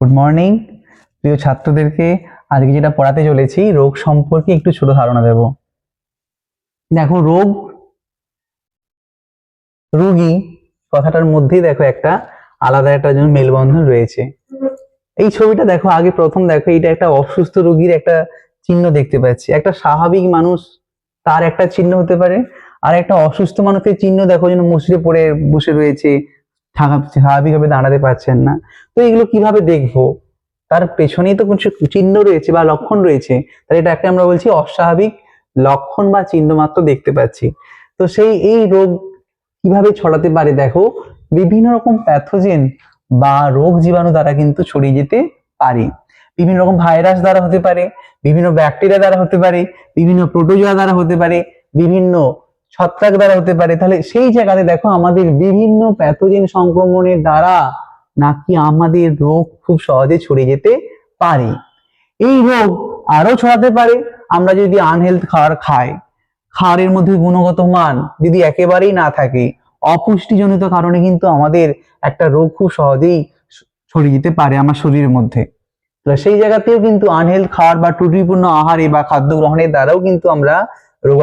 Good morning প্রিয় ছাত্রদেরকে, আজকে যেটা পড়াতে চলেছি, রোগ সম্পর্কে একটু ছোট ধারণা দেব। দেখো, রোগ, রোগী, কথাটার মধ্যেই দেখো একটা আলাদা একটা যেন মেলবন্ধন রয়েছে। এই ছবিটা দেখো, আগে প্রথম দেখো এটা একটা অসুস্থ রোগীর একটা চিহ্ন দেখতে পাচ্ছি। একটা স্বাভাবিক মানুষ, তার একটা চিহ্ন হতে পারে, আর একটা অসুস্থ মানুষের চিহ্ন দেখো যেন মুসড়ে পড়ে, বসে রয়েছে স্বাভাবিকভাবে দাঁড়াতে পারছেন না। তো এগুলো কীভাবে দেখব? তার পেছনেই তো কিছু চিহ্ন রয়েছে বা লক্ষণ রয়েছে। তাহলে এটা একটা আমরা বলছি অস্বাভাবিক লক্ষণ বা চিহ্ন মাত্র দেখতে পাচ্ছি। তো সেই এই রোগ কীভাবে ছড়াতে পারে দেখো, বিভিন্ন রকম প্যাথোজেন বা রোগ জীবাণু দ্বারা কিন্তু ছড়িয়ে যেতে পারে। বিভিন্ন রকম ভাইরাস দ্বারা হতে পারে, বিভিন্ন ব্যাকটেরিয়া দ্বারা হতে পারে, বিভিন্ন প্রোটোজোয়া দ্বারা হতে পারে, বিভিন্ন ছত্রাক দ্বারা হতে পারে। তাহলে সেই জায়গাতে দেখো আমাদের বিভিন্ন প্যাথোজেন সংক্রমণের দ্বারা নাকি আমাদের রোগ খুব সহজে ছড়িয়ে যেতে পারে। এই রোগ আরও ছড়াতে পারে। আমরা যদি আনহেলথ খাবার খাই খাবারের মধ্যে গুণগত মান যদি একেবারেই না থাকে, অপুষ্টিজনিত কারণে কিন্তু আমাদের একটা রোগ খুব সহজেই ছড়িয়ে যেতে পারে আমার শরীরের মধ্যে। সেই জায়গাতেও কিন্তু আনহেলথ খাবার বা ত্রুটিপূর্ণ আহারে বা খাদ্য গ্রহণের দ্বারাও কিন্তু আমরা রোগ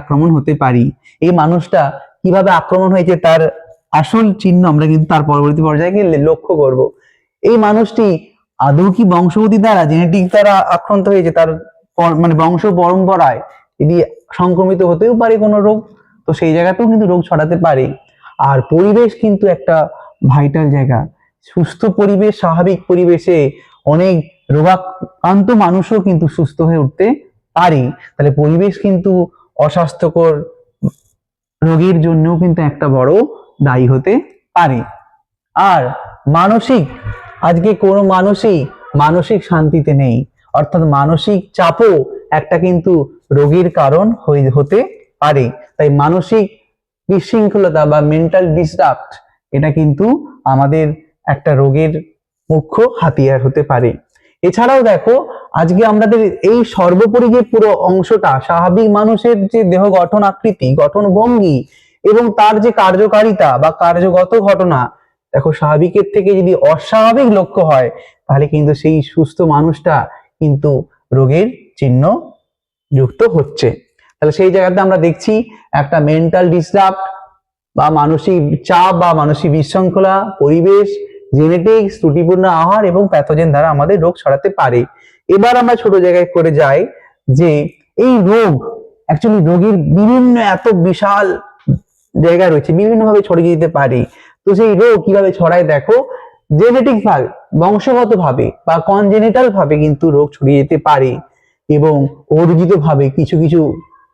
আক্রমণ হতে পারি। এই মানুষটা কীভাবে আক্রমণ হয়েছে তার আসল চিহ্ন আমরা কিন্তু তার পরবর্তী পর্যায়ে গিয়ে লক্ষ্য করব। এই মানুষটি আদৌ কি বংশগতি দ্বারা জেনেটিক দ্বারা আক্রান্ত হয়েছে, তার মানে বংশ পরম্পরায় যদি সংক্রমিত হতেও পারে কোনো রোগ, তো সেই জায়গাতেও কিন্তু রোগ ছড়াতে পারে। আর পরিবেশ কিন্তু একটা ভাইটাল জায়গা। সুস্থ পরিবেশ, স্বাভাবিক পরিবেশে অনেক রোগাক্রান্ত মানুষও কিন্তু সুস্থ হয়ে উঠতে পারে, তাহলে পরিবেশ কিন্তু অস্বাস্থ্যকর রোগীর জন্যও কিন্তু একটা বড় দায়ী হতে পারে। আর মানসিক, আজকে কোনো মানুষই মানসিক শান্তিতে নেই, অর্থাৎ মানসিক চাপও একটা কিন্তু রোগীর কারণ হয়ে হতে পারে। তাই মানসিক বিশৃঙ্খলতা বা মেন্টাল ডিস্টার্ব এটা কিন্তু আমাদের একটা রোগের মুখ্য হাতিয়ার হতে পারে। এছাড়াও দেখো আজকে আমাদের এই সর্বোপরি যে পুরো অংশটা, স্বাভাবিক মানুষের যে দেহ গঠন আকৃতি, গঠন ভঙ্গি এবং তার যে কার্যকারিতা বা কার্যগত ঘটনা, দেখো স্বাভাবিকের থেকে যদি অস্বাভাবিক লক্ষ্য হয়, তাহলে কিন্তু সেই সুস্থ মানুষটা কিন্তু রোগের চিহ্ন যুক্ত হচ্ছে। তাহলে সেই জায়গাতে আমরা দেখছি একটা মেন্টাল ডিস্টার্ব বা মানসিক চাপ বা মানসিক বিশৃঙ্খলা, পরিবেশ জেনেটিক্স ত্রুটিপূর্ণ আহার এবং প্যাথোজেন দ্বারা আমাদের রোগ ছড়াতে পারে। এবার আমরা ছোট জায়গায় করে যাই যে এই রোগ অ্যাকচুয়ালি রোগীর বিভিন্ন এত বিশাল জায়গা রয়েছে বিভিন্ন ভাবে ছড়িয়ে যেতে পারে। তো সেই রোগ কীভাবে ছড়ায় দেখো জেনেটিক ভাবে বংশগত ভাবে বা কনজেনিটাল ভাবে কিন্তু রোগ ছড়িয়ে যেতে পারে এবং অর্জিত ভাবে কিছু কিছু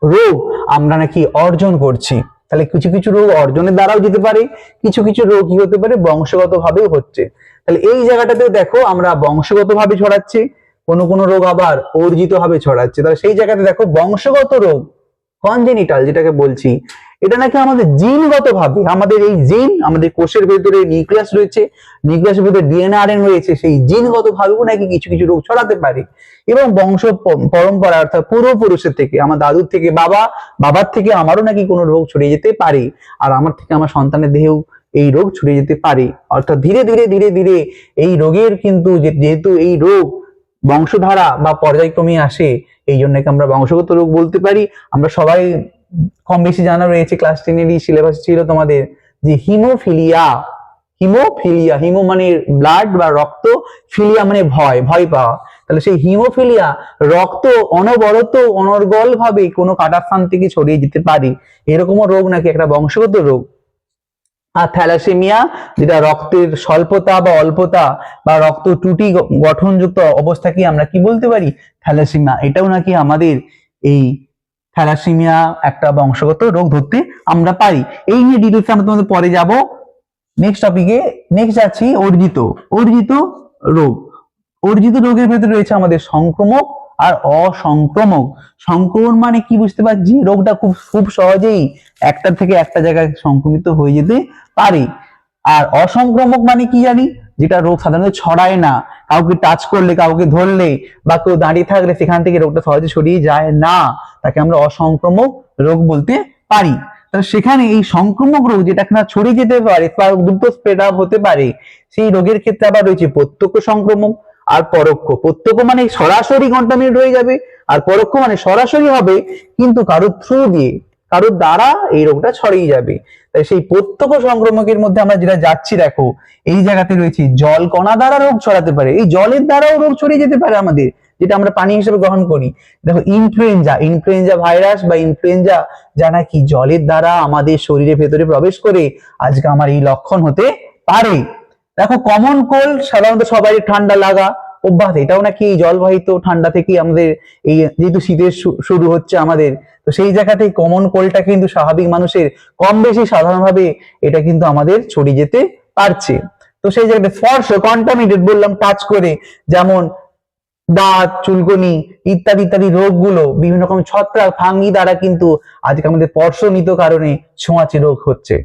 রোগ আমরা নাকি অর্জন করছি। তাহলে কিছু কিছু রোগ অর্জনের দ্বারাও যেতে পারে, কিছু কিছু রোগ কি হতে পারে বংশগত ভাবেও হচ্ছে। তাহলে এই জায়গাটাতেও দেখো আমরা বংশগত ভাবে ছড়াচ্ছে কোনো কোনো রোগ আবার অর্জিত ভাবে ছড়াচ্ছে। তাহলে সেই জায়গাতে দেখো বংশগত রোগ কনজেনিটাল যেটাকে বলছি, এটা নাকি আমাদের জিনগত ভাবে, আমাদের এই জিন, আমাদের কোষের ভেতরে নিউক্লিয়াস রয়েছে, নিউক্লিয়াসের ভেতরে ডিএনআরএন রয়েছে, সেই জিনগত ভাবেও নাকি কিছু কিছু রোগ ছড়াতে পারে। এবং বংশ পরম্পরা অর্থাৎ পূর্বপুরুষের থেকে, আমার দাদুর থেকে, বাবা, বাবার থেকে আমারও নাকি কোনো রোগ ছড়িয়ে যেতে পারে। আর আমার থেকে আমার সন্তানের দেহেও এই রোগ ছড়িয়ে যেতে পারে। অর্থাৎ ধীরে ধীরে ধীরে ধীরে এই রোগের কিন্তু যেহেতু এই রোগ বংশধারা বা পর্যায়ক্রমে আসে, এই জন্য আমরা বংশগত রোগ বলতে পারি। আমরা সবাই কম বেশি জানা রয়েছে ক্লাস টেনেরই সিলেবাস ছিল তোমাদের, যে হিমোফিলিয়া হিমোফিলিয়া, হিমো মানে ব্লাড বা রক্ত, ফিলিয়া মানে ভয় ভয় পাওয়া। তাহলে সেই হিমোফিলিয়া, রক্ত অনবরত অনর্গল ভাবে কোনো কাটাস্থান থেকে ছড়িয়ে যেতে পারে। এরকমও রোগ নাকি একটা বংশগত রোগ। আর থ্যালাসেমিয়া, যেটা রক্তের স্বল্পতা বা অল্পতা বা রক্ত ত্রুটি গঠনযুক্ত অবস্থাকে আমরা কি বলতে পারি? থ্যালাসেমিয়া, এটাও নাকি আমাদের এই থ্যালাসেমিয়া একটা বংশগত রোগ ধরতে আমরা পারি। এই নিয়ে ডিটেলস আমরা তোমাদের পরে যাব। নেক্সট টপিকে নেক্সট যাচ্ছি অর্জিত। অর্জিত রোগ। অর্জিত রোগের ভেতরে রয়েছে আমাদের সংক্রমক আর অসংক্রমক। সংক্রমণ মানে কি বুঝতে পারছি? রোগটা খুব খুব সহজেই একটা থেকে একটা জায়গায় সংক্রমিত হয়ে যেতে পারে। আর অসংক্রমক মানে কি জানি? যেটা রোগ সাধারণত ছড়ায় না। কাউকে টাচ করলে, কাউকে ধরলে, বা কেউ দাঁড়িয়ে থাকলে সেখান থেকে রোগটা সহজে ছড়িয়ে যায় না। তাকে আমরা অসংক্রমক রোগ বলতে পারি। তাহলে সেখানে এই সংক্রমক রোগ যেটা কিনা ছড়িয়ে যেতে পারে দ্রুত স্প্রেড আপ হতে পারে, সেই রোগের ক্ষেত্রে আবার রয়েছে প্রত্যক্ষ সংক্রমক আর পরোক্ষ। প্রত্যক্ষ মানে সরাসরি কন্টামিনেট হয়ে যাবে, আর পরোক্ষ মানে সরাসরি হবে, কিন্তু কারোর থ্রু দিয়ে, কারোর দ্বারা এই রোগটা ছড়িয়ে যাবে। তাই সেই প্রত্যক্ষ সংক্রমকের মধ্যে আমরা যেটা যাচ্ছি, দেখো, এই জায়গাতে রয়েছে জল, কণা দ্বারা রোগ ছড়াতে পারে। এই জলের দ্বারাও রোগ ছড়িয়ে যেতে পারে আমাদের, যেটা আমরা পানি হিসেবে গ্রহণ করি। দেখো ইনফ্লুয়েঞ্জা ইনফ্লুয়েঞ্জা ভাইরাস বা ইনফ্লুয়েঞ্জা যা নাকি জলের দ্বারা আমাদের শরীরের ভেতরে প্রবেশ করে, আজকে আমার এই লক্ষণ হতে পারে। দেখো কমন কোল্ড সাধারণত সবাই ঠান্ডা লাগা অভ্যাস, এটাও নাকি এই জলবাহিত ঠান্ডা থেকে আমাদের এই যেহেতু শীতের শুরু হচ্ছে আমাদের, তো সেই জায়গাতে কমন কোল্ডটা কিন্তু স্বাভাবিক মানুষের কম বেশি সাধারণভাবে এটা কিন্তু আমাদের ছড়িয়ে যেতে পারছে। তো সেই জায়গাতে স্পর্শ কন্টামিনেটেড বললাম টাচ করে যেমন দাঁত, চুলকনি ইত্যাদি ইত্যাদি রোগগুলো, বিভিন্ন রকম ছত্রাক, ফাঙ্গি দ্বারা কিন্তু আজকে আমাদের স্পর্শনিত কারণে ছোঁয়াচে রোগ হচ্ছে।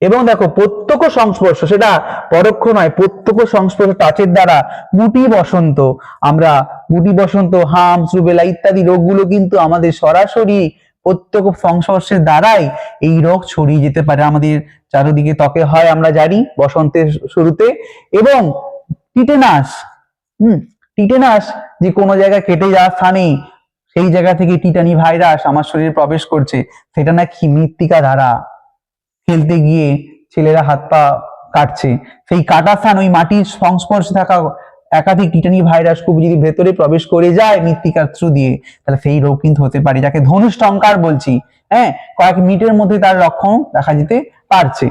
এবং দেখো প্রত্যক্ষ সংস্পর্শ, সেটা পরোক্ষ নয়, প্রত্যক্ষ সংস্পর্শ টাচের দ্বারা গুটি বসন্ত, আমরা গুটি বসন্ত, হাম রুবেলা ইত্যাদি রোগগুলো কিন্তু আমাদের সরাসরি প্রত্যক্ষ সংস্পর্শের দ্বারাই এই রোগ ছড়িয়ে যেতে পারে। আমাদের চারিদিকে ত্বকে হয়, আমরা জানি বসন্তের শুরুতে। এবং টিটেনাস, হুম, টিটেনাস যে কোনো জায়গায় কেটে যাওয়ার স্থানে, সেই জায়গা থেকে টিটানি ভাইরাস আমার শরীরে প্রবেশ করছে, সেটা নাকি মৃত্তিকা দ্বারা। খেলতে গিয়ে ছেলেরা হাত পা কাটছে। সেই কাটা স্থান, ওই মাটির সংস্পর্শে থাকা একাধিক টিটানি ভাইরাস খুব যদি ভেতরে প্রবেশ করে যায় মৃত্তিকার থ্রু দিয়ে, তাহলে সেই রোগ কিন্তু হতে পারে, যাকে ধনুষ টঙ্কার বলছি। হ্যাঁ কয়েক মিনিটের মধ্যে তার লক্ষণ দেখা যেতে পারছে।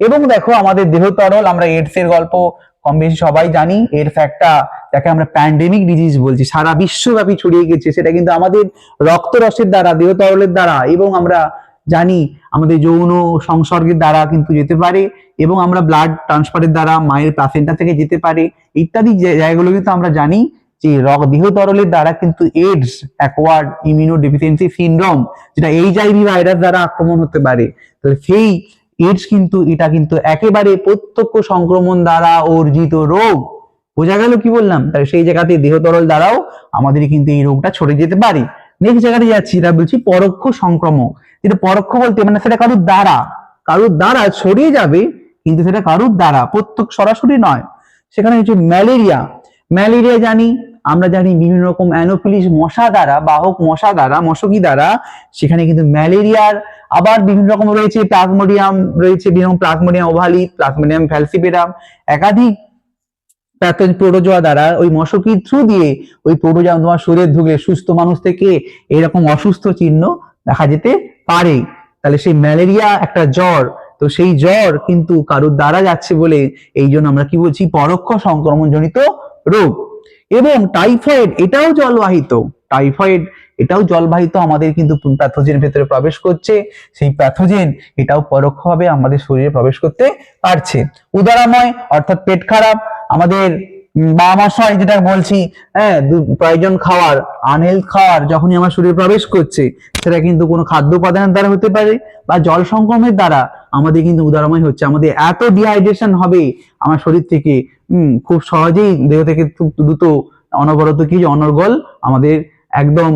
এবং দেখো, আমাদের দেহ তরল, আমরা এডস এর গল্প কম বেশি সবাই জানি। এর একটা যাকে আমরা প্যান্ডেমিক ডিজিজ বলছি, সারা বিশ্বব্যাপী ছড়িয়ে গেছে, সেটা কিন্তু আমাদের রক্তরসের দ্বারা, দেহ তরলের দ্বারা, এবং আমরা জানি আমাদের যৌন সংসর্গের দ্বারা কিন্তু যেতে পারে এবং আমরা ব্লাড ট্রান্সফারের দ্বারা মায়ের প্লাসেন্টা থেকে যেতে পারে, ইত্যাদি জায়গাগুলো কিন্তু আমরা জানি যে রক দেহ তরলের দ্বারা কিন্তু AIDS acquired immuno deficiency syndrome যেটা এইচআইভি ভাইরাস দ্বারা আক্রমণ হতে পারে। তো সেই এইডস কিন্তু, এটা কিন্তু একেবারে প্রত্যক্ষ সংক্রমণ দ্বারা অর্জিত রোগ। বোঝা গেল কি বললাম? তাহলে সেই জায়গাতে দেহ তরল দ্বারাও আমাদের কিন্তু এই রোগটা ছড়িয়ে যেতে পারে। নেক্সট জায়গাতে যাচ্ছি এটা বলছি পরোক্ষ সংক্রমক। যেটা পরোক্ষ বলতে মানে সেটা কারুর দ্বারা কারুর দ্বারা ছড়িয়ে যাবে, কিন্তু সেটা কারুর দ্বারা, প্রত্যক্ষ সরাসরি নয়। সেখানে হচ্ছে ম্যালেরিয়া। ম্যালেরিয়া জানি, আমরা জানি বিভিন্ন রকম অ্যানোফিলিস মশা দ্বারা, বাহক মশা দ্বারা, মশকি দ্বারা, সেখানে কিন্তু ম্যালেরিয়ার, আবার বিভিন্ন রকম রয়েছে, প্লাজমোডিয়াম রয়েছে, বিভিন্ন প্লাজমোডিয়াম ওভালি, প্লাজমোডিয়াম ফ্যালসিপেরাম একাধিক প্যাথোজেন প্রোটোজোয়া দ্বারা ওই মশকির থ্রু দিয়ে ওই প্রোটোজোয়া তোমার শরীরে ঢুকলে সুস্থ মানুষ থেকে এরকম অসুস্থ চিহ্ন দেখা যেতে পারে তাহলে সেই ম্যালেরিয়া একটা জ্বর, তো সেই জ্বর কিন্তু কারোর দ্বারা যাচ্ছে বলে এই জন্য আমরা কি বলছি? পরোক্ষ সংক্রমণ জনিত রোগ। এবং টাইফয়েড, এটাও জলবাহিত। টাইফয়েড, এটাও জলবাহিত আমাদের কিন্তু প্যাথোজেন ভেতরে প্রবেশ করছে। সেই প্যাথোজেন, এটাও পরোক্ষভাবে আমাদের শরীরে প্রবেশ করতে পারছে। উদারাময়, অর্থাৎ পেট খারাপ, আমাদের উম, বা আমাশয় যেটা বলছি হ্যাঁ প্রয়োজন খাওয়ার আনহেলথ খাওয়ার যখনই আমার শরীরে প্রবেশ করছে সেটা কিন্তু কোনো খাদ্য উপাদানের দ্বারা হতে পারে বা জল সংক্রমণের দ্বারা আমাদের কিন্তু উদারময় হচ্ছে। আমাদের এত ডিহাইড্রেশন হবে আমার শরীর থেকে খুব সহজেই দেহ থেকে দ্রুত অনবরত কি অনর্গল আমাদের একদম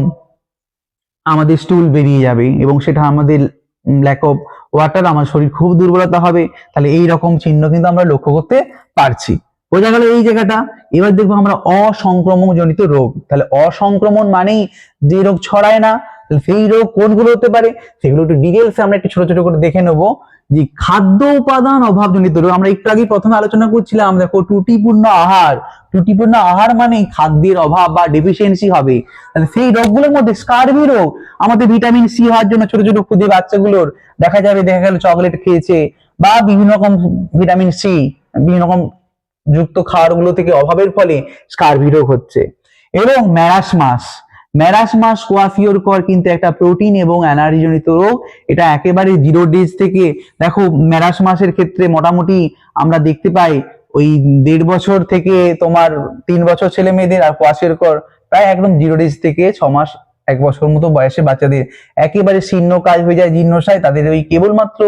আমাদের স্টুল বেরিয়ে যাবে এবং সেটা আমাদের ল্যাক অফ ওয়াটার আমার শরীর খুব দুর্বলতা হবে। তাহলে এই রকম চিহ্ন কিন্তু আমরা লক্ষ্য করতে পারছি। বোঝা গেল এই জায়গাটা। এবার দেখব আমরা অসংক্রমণ জনিত রোগ। তাহলে অসংক্রমণ মানেই যে রোগ ছড়ায় না সেই রোগ কোনগুলো হতে পারে? সেগুলো একটু ডিটেলস আমরা একটু ছোট ছোট করে দেখে নেব যে খাদ্য উপাদান অভাবজনিত রোগ। আমরা একটু আগে প্রথমে আলোচনা করছিলাম, দেখো ত্রুটিপূর্ণ আহার। ত্রুটিপূর্ণ আহার মানে খাদ্যের অভাব বা ডেফিসিয়েন্সি হবে। তাহলে সেই রোগগুলোর মধ্যে স্কারভি রোগ, আমাদের ভিটামিন সি হওয়ার জন্য ছোট ছোট ক্ষুদে বাচ্চাগুলোর দেখা যাবে, দেখা গেল চকলেট খেয়েছে বা বিভিন্ন রকম ভিটামিন সি বিভিন্ন রকম যুক্ত খাবারগুলো থেকে অভাবের ফলে স্কারভি রোগ হচ্ছে। এবং ম্যারাসমাস ম্যারাসমাস কোয়াফিওর কিন্তু একটা প্রোটিন এবং এনার্জি জনিত রোগ। এটা একেবারে জিরো ডেজ থেকে, দেখো ম্যারাসমাসের ক্ষেত্রে মোটামুটি আমরা দেখতে পাই, ওই দেড় বছর থেকে তোমার তিন বছর ছেলে মেয়েদের আর কোয়াশিওর কর প্রায় একদম জিরো ডেজ থেকে ছ মাস এক বছর মতো বয়সে বাচ্চাদের একেবারে শীর্ণ কাজ হয়ে যায় জীর্ণসায় তাদের ওই কেবলমাত্র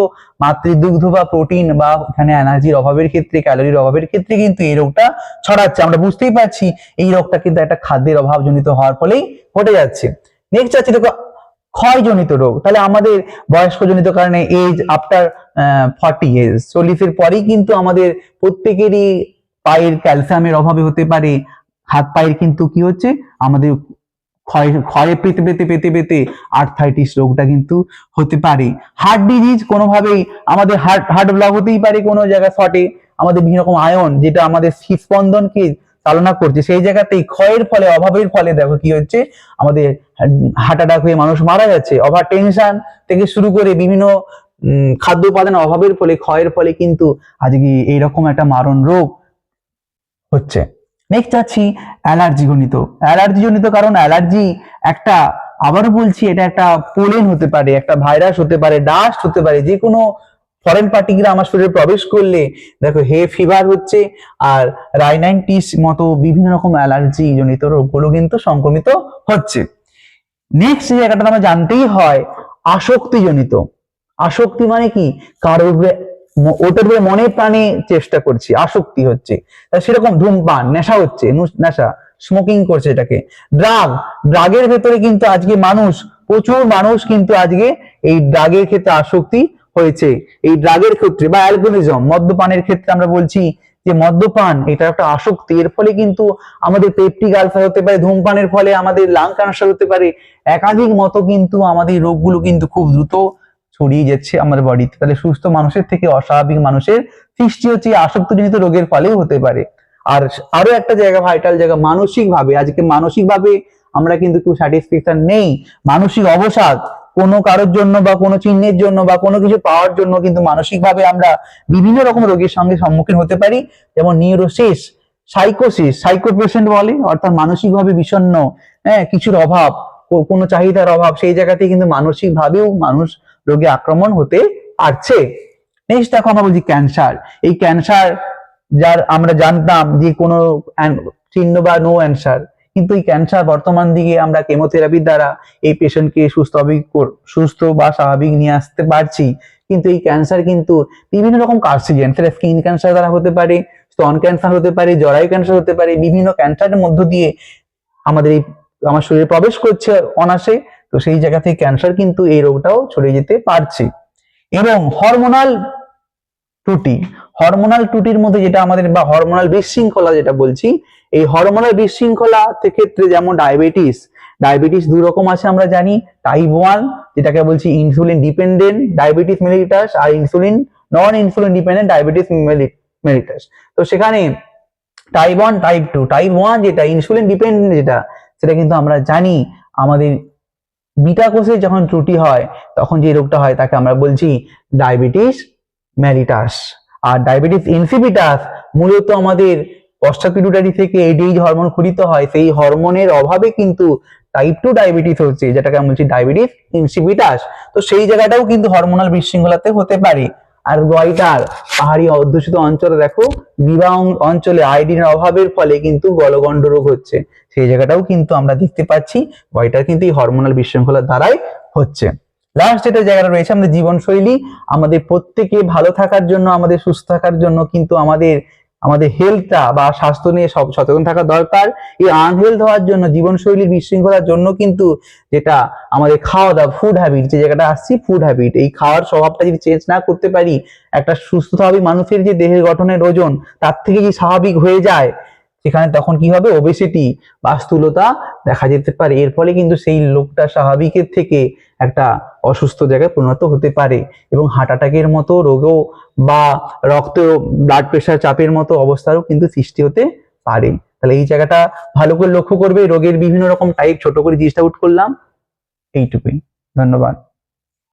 মাতৃদুগ্ধ বা প্রোটিন বা এখানে এনার্জির অভাবের ক্ষেত্রে ক্যালোরির অভাবের ক্ষেত্রে কিন্তু এই রোগটা ছড়াচ্ছে। আমরা বুঝতেই পারছি এই রোগটা কিন্তু একটা খাদ্যের অভাবজনিত হওয়ার ফলেই ঘটে যাচ্ছে। নেক্সট আছে দেখো, ক্ষয়জনিত রোগ। তাহলে আমাদের বয়স্কজনিত কারণে এজ আফটার ফর্টি এজ চল্লিশের পরেই কিন্তু আমাদের প্রত্যেকেরই পায়ের ক্যালসিয়ামের অভাবে হতে পারে। হাত পায়ের কিন্তু কি হচ্ছে? আমাদের ক্ষয়, ক্ষয়ে পেতে পেতে পেতে পেতে আর্থাইটিস রোগটা কিন্তু হতে পারে। হার্ট ডিজিজ কোনোভাবেই আমাদের হার্ট হার্ট ব্লক হতেই পারে কোনো জায়গায় শর্টে আমাদের বিভিন্ন রকম আয়ন যেটা আমাদের হৃদস্পন্দনকে চালনা করছে, সেই জায়গাতেই ক্ষয়ের ফলে, অভাবের ফলে দেখো কি হচ্ছে? আমাদের হার্ট অ্যাটাক হয়ে মানুষ মারা যাচ্ছে। ওভার টেনশন থেকে শুরু করে বিভিন্ন খাদ্য উপাদানের অভাবের ফলে, ক্ষয়ের ফলে কিন্তু আজকে এইরকম একটা মারণ রোগ হচ্ছে। নেক্সট যাচ্ছি অ্যালার্জি জনিত। অ্যালার্জি জনিত কারণ অ্যালার্জি একটা, আবারও বলছি, এটা একটা পোলেন হতে পারে, একটা ভাইরাস হতে পারে ডাস্ট হতে পারে, যে কোনো ফরেন পার্টিকুলার আমার শরীরে প্রবেশ করলে, দেখো হে ফিভার হচ্ছে আর রাইনাইটিস মতো বিভিন্ন রকম অ্যালার্জি জনিত রোগগুলো কিন্তু সংক্রমিত হচ্ছে। নেক্সট জায়গাটা আমরা জানতেই হয় আসক্তি জনিত আসক্তি মানে কি? কারোর ওটার উপরে মনে প্রাণে চেষ্টা করছি, আসক্তি হচ্ছে। সেরকম ধূমপান, নেশা হচ্ছে নেশা স্মোকিং করছে এটাকে। ড্রাগ ড্রাগের ভেতরে কিন্তু আজকে মানুষ, প্রচুর মানুষ কিন্তু আজকে এই ড্রাগের ক্ষেত্রে আসক্তি হয়েছে। এই ড্রাগের ক্ষেত্রে বা অ্যালকোহলিজম মদ্যপানের ক্ষেত্রে আমরা বলছি যে মদ্যপান, এটা একটা আসক্তি। এর ফলে কিন্তু আমাদের পেপটিক আলসার হতে পারে, ধূমপানের ফলে আমাদের লাং ক্যান্সার হতে পারে। একাধিক মতো কিন্তু আমাদের রোগগুলো কিন্তু খুব দ্রুত ছড়িয়ে যাচ্ছে আমাদের বডিতে তাহলে সুস্থ মানুষের থেকে অস্বাভাবিক মানুষের সৃষ্টি হচ্ছে আসক্তজনিত রোগের ফলেও হতে পারে। আর আরও একটা জায়গা ভাইটাল জায়গা মানসিক ভাবে আজকে মানসিক ভাবে আমরা কিন্তু খুব স্যাটিসফ্যাকশন নেই। মানসিক অবসাদ, কোনো কারোর জন্য বা কোনো চিহ্নের জন্য বা কোনো কিছু পাওয়ার জন্য কিন্তু মানসিক ভাবে আমরা বিভিন্ন রকম রোগের সঙ্গে সম্মুখীন হতে পারি। যেমন নিউরোসিস সাইকোসিস সাইকো পেশেন্ট বলে, অর্থাৎ মানসিকভাবে বিষণ্ণ হ্যাঁ কিছুর অভাব কোনো চাহিদার অভাব, সেই জায়গাতে কিন্তু মানসিক ভাবেও মানুষ রোগে আক্রমণ হতে পারছে। নেক্সট দেখো আমরা বলছি ক্যান্সার এই ক্যান্সার যার আমরা জানতাম যে কোনো চিহ্ন বা নো অ্যান্সার কিন্তু এই ক্যান্সার বর্তমান দিকে আমরা কেমোথেরাপির দ্বারা এই পেশেন্টকে সুস্থ সুস্থ বা স্বাভাবিক নিয়ে আসতে পারছি। কিন্তু এই ক্যান্সার কিন্তু বিভিন্ন রকম কার্সিজেন সেটা স্কিন ক্যান্সার দ্বারা হতে পারে স্তন ক্যান্সার হতে পারে, জরায়ু ক্যান্সার হতে পারে, বিভিন্ন ক্যান্সারের মধ্য দিয়ে আমাদের এই, আমার শরীরে প্রবেশ করছে অনাসে তো সেই জায়গা থেকে ক্যান্সার কিন্তু এই রোগটাও ছড়িয়ে যেতে পারছে। এবং হরমোনাল ত্রুটি হরমোনাল ত্রুটির মধ্যে যেটা আমাদের বা হরমোনাল বিশৃঙ্খলা যেটা বলছি, এই হরমোনাল বিশৃঙ্খলা ক্ষেত্রে যেমন ডায়াবেটিস ডায়াবেটিস দু রকম আছে আমরা জানি টাইপ ওয়ান যেটাকে বলছি ইনসুলিন ডিপেন্ডেন্ট ডায়াবেটিস মেলিটাস আর insulin non insulin dependent diabetes mellitus তো সেখানে type one type two type one যেটা ইনসুলিন ডিপেন্ডেন্ট যেটা, সেটা কিন্তু আমরা জানি, আমাদের বিটা কোষে যখন ত্রুটি হয়, তখন যে রোগটা হয় তাকে আমরা বলছি ডায়াবেটিস ম্যালিটাস আর ডায়াবেটিস ইনসিপিটাস মূলত আমাদের পশ্চাপিডুটারি থেকে এডিএইচ হরমোন ক্ষরিত হয়, সেই হরমোনের অভাবে কিন্তু টাইপ টু ডায়াবেটিস হচ্ছে, যেটাকে আমি বলছি ডায়াবেটিস ইনসিপিটাস তো সেই জায়গাটাও কিন্তু হরমোনাল বিশৃঙ্খলাতে হতে পারে। আর গয়টার পাহাড়ি অধ্যুষিত অঞ্চলে দেখো, বিবাহ অঞ্চলে আয়োডিনের অভাবের ফলে কিন্তু গলগণ্ড রোগ হচ্ছে। সেই জায়গাটাও কিন্তু আমরা দেখতে পাচ্ছি গয়টার কিন্তু এই হরমোনাল বিশৃঙ্খলার দ্বারাই হচ্ছে। লাস্ট যেটা জায়গাটা রয়েছে আমাদের জীবনশৈলী, আমাদের প্রত্যেকে ভালো থাকার জন্য, আমাদের সুস্থ থাকার জন্য কিন্তু আমাদের আমাদের হেলথটা বা স্বাস্থ্য নিয়ে সব সচেতন থাকা দরকার। এই আনহেলথ হওয়ার জন্য, জীবনশৈলীর বিশৃঙ্খলার জন্য কিন্তু যেটা আমাদের খাওয়া দাওয়া ফুড হ্যাবিট যে জায়গাটা আসছি ফুড হ্যাবিট এই খাওয়ার স্বভাবটা যদি চেঞ্জ না করতে পারি, একটা সুস্থ স্বাভাবিক মানুষের যে দেহের গঠনের ওজন, তার থেকে যে স্বাভাবিক হয়ে যায়? সেখানে তখন কি হবে? ওবেসিটি বা স্থূলতা দেখা যেতে পারে। এর ফলে কিন্তু সেই লোকটা স্বাভাবিকের থেকে একটা অসুস্থ জায়গায় পরিণত হতে পারে এবং হার্ট অ্যাটাকের মতো রোগও বা রক্ত ব্লাড প্রেশার চাপের মতো অবস্থারও কিন্তু সৃষ্টি হতে পারে। তাহলে এই জায়গাটা ভালো করে লক্ষ্য করবে। রোগের বিভিন্ন রকম টাইপ ছোট করে জিনিসটা আউট করলাম। এইটুকুই। ধন্যবাদ।